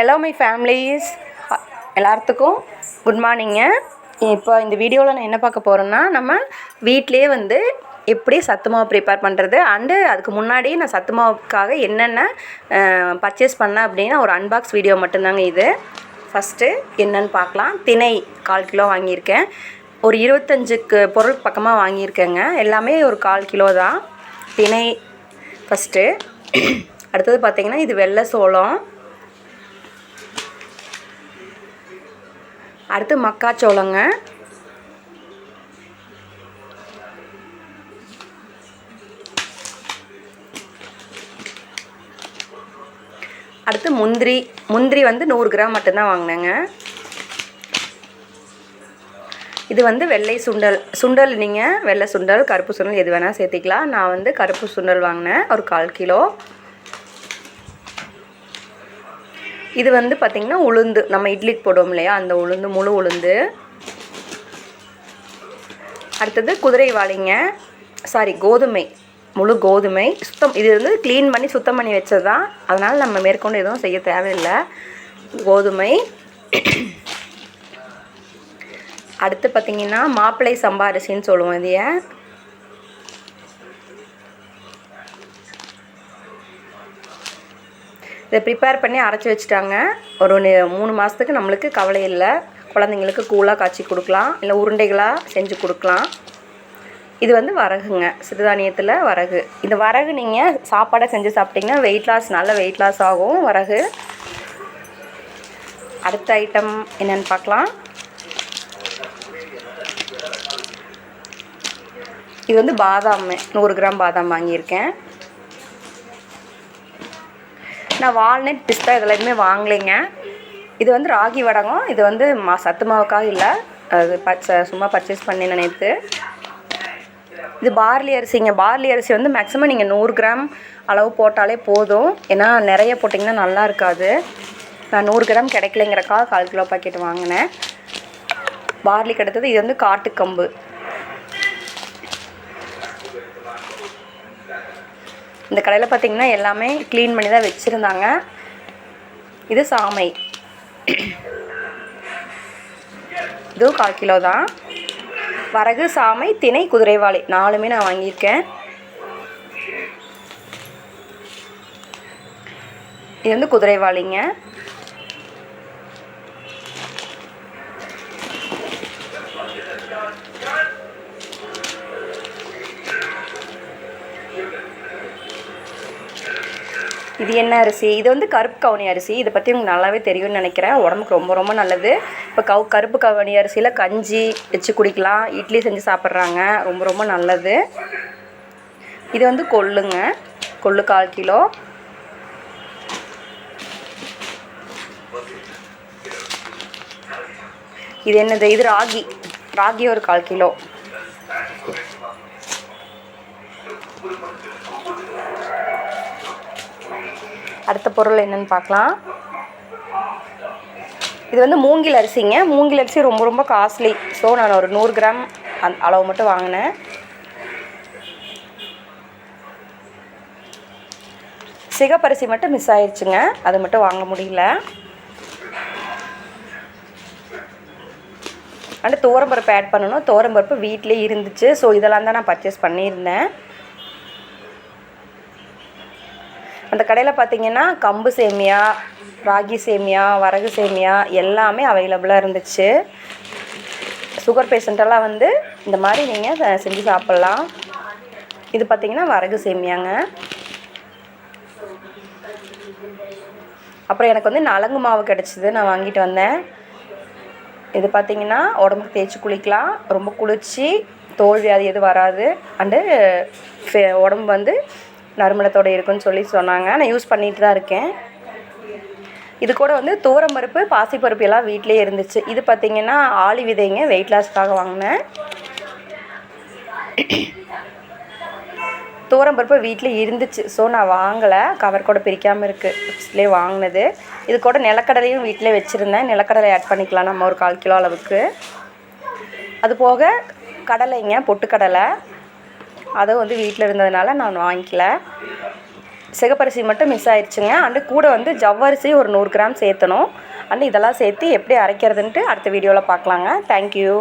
Hello my families எல்லாத்துக்கும் good மார்னிங்க இப்போ இந்த வீடியோவில் நான் என்ன பார்க்க போகிறேன்னா நம்ம வீட்டிலே வந்து எப்படி சத்து மாவு ப்ரிப்பேர் பண்ணுறது அண்டு அதுக்கு முன்னாடி நான் சத்து மாவுக்காக என்னென்ன பர்ச்சேஸ் பண்ணேன் அப்படின்னா ஒரு அன்பாக்ஸ் வீடியோ மட்டும்தாங்க இது. ஃபஸ்ட்டு என்னென்னு பார்க்கலாம். திணை கால் கிலோ வாங்கியிருக்கேன். ஒரு இருபத்தஞ்சுக்கு பொருள் பக்கமாக வாங்கியிருக்கேங்க. எல்லாமே ஒரு கால் கிலோ தான். திணை ஃபஸ்ட்டு அடுத்தது பார்த்திங்கன்னா இது வெள்ளை சோளம். அடுத்து மக்காச்சோளங்க. அடுத்து முந்திரி. முந்திரி வந்து நூறு கிராம் மட்டும்தான் வாங்கினேங்க. இது வந்து வெள்ளை சுண்டல். சுண்டல் நீங்கள் வெள்ளை சுண்டல் கருப்பு சுண்டல் எது வேணால் சேர்த்திக்கலாம். நான் வந்து கருப்பு சுண்டல் வாங்கினேன். ஒரு கால் கிலோ. இது வந்து பார்த்திங்கன்னா உளுந்து. நம்ம இட்லிக்கு போடுவோம் இல்லையா? அந்த உளுந்து முழு உளுந்து. அடுத்தது குதிரை வாழைங்க சாரி கோதுமை. முழு கோதுமை. சுத்தம் இது வந்து க்ளீன் பண்ணி சுத்தம் பண்ணி வச்சது தான் அதனால் நம்ம மேற்கொண்டு எதுவும் செய்ய தேவையில்லை. கோதுமை. அடுத்து பார்த்திங்கன்னா மாப்பிள்ளை சம்பா அரிசின்னு சொல்லுவோம் இதைய. இதை ப்ரிப்பேர் பண்ணி அரைச்சி வச்சுட்டாங்க. ஒரு மூணு மாதத்துக்கு நம்மளுக்கு கவலை இல்லை. குழந்தைங்களுக்கு கூழாக காய்ச்சி கொடுக்கலாம். இல்லை உருண்டைகளாக செஞ்சு கொடுக்கலாம். இது வந்து வரகுங்க. சிறுதானியத்தில் வரகு. இந்த வரகு நீங்கள் சாப்பாடை செஞ்சு சாப்பிட்டிங்கன்னா வெயிட் லாஸ் நல்ல வெயிட் லாஸ் ஆகும் வரகு. அடுத்த ஐட்டம் என்னென்னு பார்க்கலாம். இது வந்து பாதாம். நூறு கிராம் பாதாம் வாங்கியிருக்கேன். நான் வால்நட் பிஸ்தா இதெல்லாம் எதுவுமே வாங்கலைங்க. இது வந்து ராகி வடகம். இது வந்து மா சத்து மாவுக்காக இல்லை. அது பச்சை சும்மா பர்ச்சேஸ் பண்ணி நேற்று இது பார்லி அரிசிங்க. பார்லி அரிசி வந்து மேக்ஸிமம் நீங்கள் நூறு கிராம் அளவு போட்டாலே போதும். ஏன்னா நிறைய போட்டிங்கன்னா நல்லா இருக்காது. நான் நூறு கிராம் கிடைக்கலைங்கிறக்காக கால் கிலோ பாக்கெட் வாங்கினேன். பார்லி கிடைத்தது இது வந்து காட்டுக்கம்பு. இந்த கடையில் பார்த்தீங்கன்னா எல்லாமே க்ளீன் பண்ணி தான் வச்சுருந்தாங்க. இது சாமை. இதுவும் கால் கிலோ தான். வரகு சாமை தினை குதிரைவாளி. நாலுமே நான் வாங்கியிருக்கேன். இது வந்து குதிரைவாளிங்க. இது என்ன அரிசி? இது வந்து கருப்பு கவுனி அரிசி. இதை பற்றி உங்களுக்கு நல்லாவே தெரியும்னு நினைக்கிறேன். உடம்புக்கு ரொம்ப ரொம்ப நல்லது. இப்போ கவு கருப்பு கவுனி அரிசியில் கஞ்சி வச்சு குடிக்கலாம். இட்லி செஞ்சு சாப்பிட்றாங்க. ரொம்ப ரொம்ப நல்லது. இது வந்து கொள்ளுங்க. கொள்ளு கால் கிலோ. இது என்னது? இது ராகி. ராகி ஒரு கால் கிலோ. அடுத்த பொருள் என்னென்னு பார்க்கலாம். இது வந்து மூங்கில் அரிசிங்க. மூங்கில் அரிசி ரொம்ப ரொம்ப காஸ்ட்லி ஸோ நான் ஒரு நூறு கிராம் அந் அளவு மட்டும் வாங்கினேன். சிகப்பரிசி மட்டும் மிஸ் ஆயிடுச்சுங்க அது மட்டும் வாங்க முடியல. அண்டு துவரம்பருப்பு ஆட் பண்ணணும். துவரம்பருப்பு வீட்டிலே இருந்துச்சு. ஸோ இதெல்லாம் தான் நான் பர்ச்சேஸ் பண்ணியிருந்தேன். அந்த கடையில் பார்த்தீங்கன்னா கம்பு சேமியா ராகி சேமியா வரகு சேமியா எல்லாமே அவைலபிளாக இருந்துச்சு. சுகர் பேஷண்ட்டெல்லாம் வந்து இந்த மாதிரி நீங்கள் செஞ்சு சாப்பிட்லாம். இது பார்த்தீங்கன்னா வரகு சேமியாங்க. அப்புறம் எனக்கு வந்து நலங்கு மாவு கிடச்சிது நான் வாங்கிட்டு வந்தேன். இது பார்த்தீங்கன்னா உடம்புக்கு தேய்ச்சி குளிக்கலாம். ரொம்ப குளிர்ச்சி தோல் வியாதி எதுவும் வராது. அண்டு ஃபே- உடம்பு வந்து நறுமணத்தோடு இருக்குன்னு சொல்லி சொன்னாங்க. நான் யூஸ் பண்ணிட்டு தான் இருக்கேன். இது கூட வந்து துவரம்பருப்பு பாசிப்பருப்பு எல்லாம் வீட்டிலே இருந்துச்சு. இது பார்த்தீங்கன்னா ஆளி விதைங்க வெயிட் லாஸ்க்காக வாங்கினேன். துவரம்பருப்பு வீட்டில் இருந்துச்சு. ஸோ நான் வாங்கலை. கவர் கூட பிரிக்காமல் இருக்குது ஃபஸ்ட்லேயே வாங்கினது. இது கூட நிலக்கடலையும் வீட்டிலே வச்சுருந்தேன். நிலக்கடலை ஆட் பண்ணிக்கலாம் நம்ம ஒரு கால் கிலோ அளவுக்கு. அது போக கடலைங்க பொட்டுக்கடலை. அதை வந்து வீட்டில் இருந்ததுனால நான் வாங்கிக்கல. சிகப்பரிசி மட்டும் மிஸ் ஆயிடுச்சுங்க. அண்டு கூட வந்து ஜவ்வரிசி ஒரு நூறு கிராம் சேர்த்தணும். அண்டு இதெல்லாம் சேர்த்து எப்படி அரைக்கிறதுன்ட்டு அடுத்த வீடியோவில் பார்க்கலாங்க. தேங்க்யூ